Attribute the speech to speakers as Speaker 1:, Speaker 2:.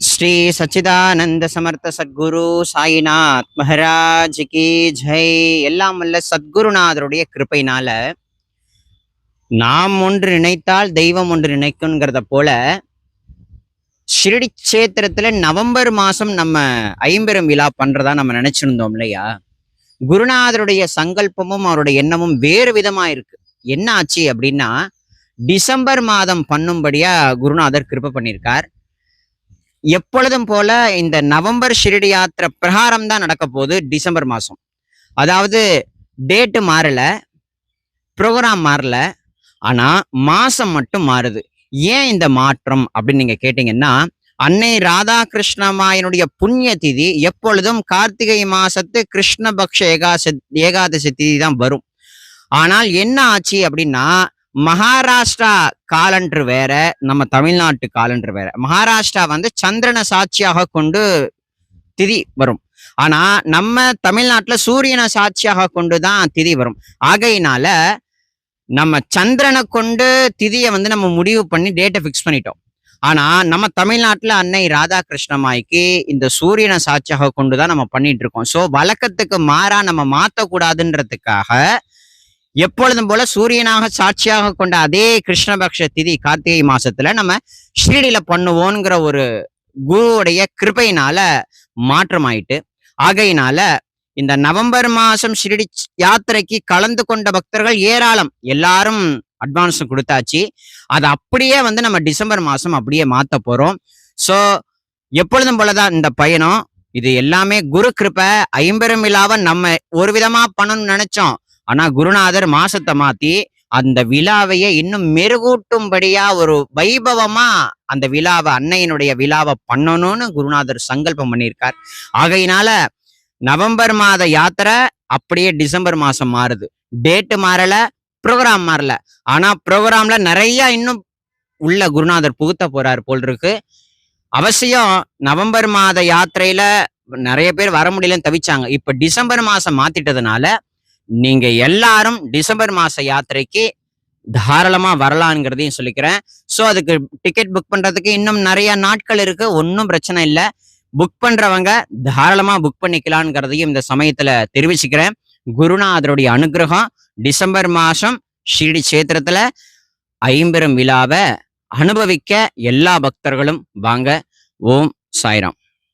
Speaker 1: ஸ்ரீ சச்சிதானந்த சமர்த்த சத்குரு சாய்நாத் மஹராஜ் கி ஜெய். எல்லாம் வல்ல சத்குருநாதருடைய கிருபையினால நாம் ஒன்று நினைத்தால் தெய்வம் ஒன்று நினைக்குங்கிறத போல ஷிரடி கஷேத்திரத்துல நவம்பர் மாசம் நம்ம ஐம்பெரும் விழா பண்றதா நம்ம நினைச்சிருந்தோம் இல்லையா? குருநாதருடைய சங்கல்பமும் அவருடைய எண்ணமும் வேறு விதமா இருக்கு. என்ன ஆச்சு அப்படின்னா டிசம்பர் மாதம் பண்ணும்படியா குருநாதர் கிருப்பை பண்ணியிருக்கார். எப்பொழுதும் போல இந்த நவம்பர் ஷிரடி யாத்திரை பிரகாரம் தான் நடக்க போகுது டிசம்பர் மாதம் அதாவது டேட்டு மாறல ப்ரோக்ராம் மாறல ஆனால் மாதம் மட்டும் மாறுது. ஏன் இந்த மாற்றம் அப்படின்னு நீங்கள் கேட்டிங்கன்னா அன்னை ராதாகிருஷ்ணமாயனுடைய புண்ணிய திதி எப்பொழுதும் கார்த்திகை மாசத்து கிருஷ்ணபக்ஷ ஏகாச ஏகாதசி திதி தான் வரும். ஆனால் என்ன ஆச்சு அப்படின்னா மகாராஷ்டிரா காலண்டர் வேற நம்ம தமிழ்நாட்டு காலண்டர் வேற. மகாராஷ்டிரா வந்து சந்திரனை சாட்சியாக கொண்டு திதி வரும். ஆனா நம்ம தமிழ்நாட்டுல சூரியனை சாட்சியாக கொண்டு தான் திதி வரும். ஆகையினால நம்ம சந்திரனை கொண்டு திதியை வந்து நம்ம முடிவு பண்ணி டேட்டை ஃபிக்ஸ் பண்ணிட்டோம். ஆனா நம்ம தமிழ்நாட்டுல அன்னை ராதாகிருஷ்ணமாய்க்கு இந்த சூரியனை சாட்சியாக கொண்டு தான் நம்ம பண்ணிட்டு இருக்கோம். ஸோ வழக்கத்துக்கு மாறா நம்ம மாத்தக்கூடாதுன்றதுக்காக எப்பொழுதும் போல சூரியனாக சாட்சியாக கொண்ட அதே கிருஷ்ணபக்ஷ திதி கார்த்திகை மாசத்துல நம்ம ஷீரடியில பண்ணுவோங்கிற ஒரு குருவுடைய கிருபையினால மாற்றமாயிட்டு ஆகையினால இந்த நவம்பர் மாசம் ஷிரடி யாத்திரைக்கு கலந்து கொண்ட பக்தர்கள் ஏராளம். எல்லாரும் அட்வான்ஸ் கொடுத்தாச்சு. அது அப்படியே வந்து நம்ம டிசம்பர் மாசம் அப்படியே மாத்த போறோம். ஸோ எப்பொழுதும் போலதான் இந்த பயணம். இது எல்லாமே குரு கிருப்பை ஐம்பெரும் விழாவை நம்ம ஒரு விதமா பண்ணணும்னு நினைச்சோம். ஆனா குருநாதர் மாசத்தை மாத்தி அந்த விழாவையே இன்னும் மெருகூட்டும்படியா ஒரு வைபவமா அந்த விழாவை அன்னையினுடைய விழாவை பண்ணணும்னு குருநாதர் சங்கல்பம் பண்ணியிருக்கார். ஆகையினால நவம்பர் மாத யாத்திரை அப்படியே டிசம்பர் மாசம் மாறுது. டேட்டு மாறல ப்ரோக்ராம் மாறல. ஆனா ப்ரோக்ராம்ல நிறைய இன்னும் உள்ள குருநாதர் புகுத்த போறார் போல் இருக்கு அவசியம் நவம்பர் மாத யாத்திரையில நிறைய பேர் வர முடியலன்னு தவிச்சாங்க. இப்ப டிசம்பர் மாசம் மாத்திட்டதுனால நீங்க எல்லாரும் டிசம்பர் மாச யாத்திரைக்கு தாராளமா வரலாங்கிறதையும் சொல்லிக்கிறேன். ஸோ அதுக்கு டிக்கெட் புக் பண்றதுக்கு இன்னும் நிறைய நாட்கள் இருக்கு. ஒன்றும் பிரச்சனை இல்லை. புக் பண்றவங்க தாராளமா புக் பண்ணிக்கலாங்கிறதையும் இந்த சமயத்துல தெரிவிச்சுக்கிறேன். குருநாதருடைய அனுகிரகம் டிசம்பர் மாசம் ஷீரடி சேத்திரத்துல ஐம்பெரும் விழாவை அனுபவிக்க எல்லா பக்தர்களும் வாங்க. ஓம் சாய்ராம்.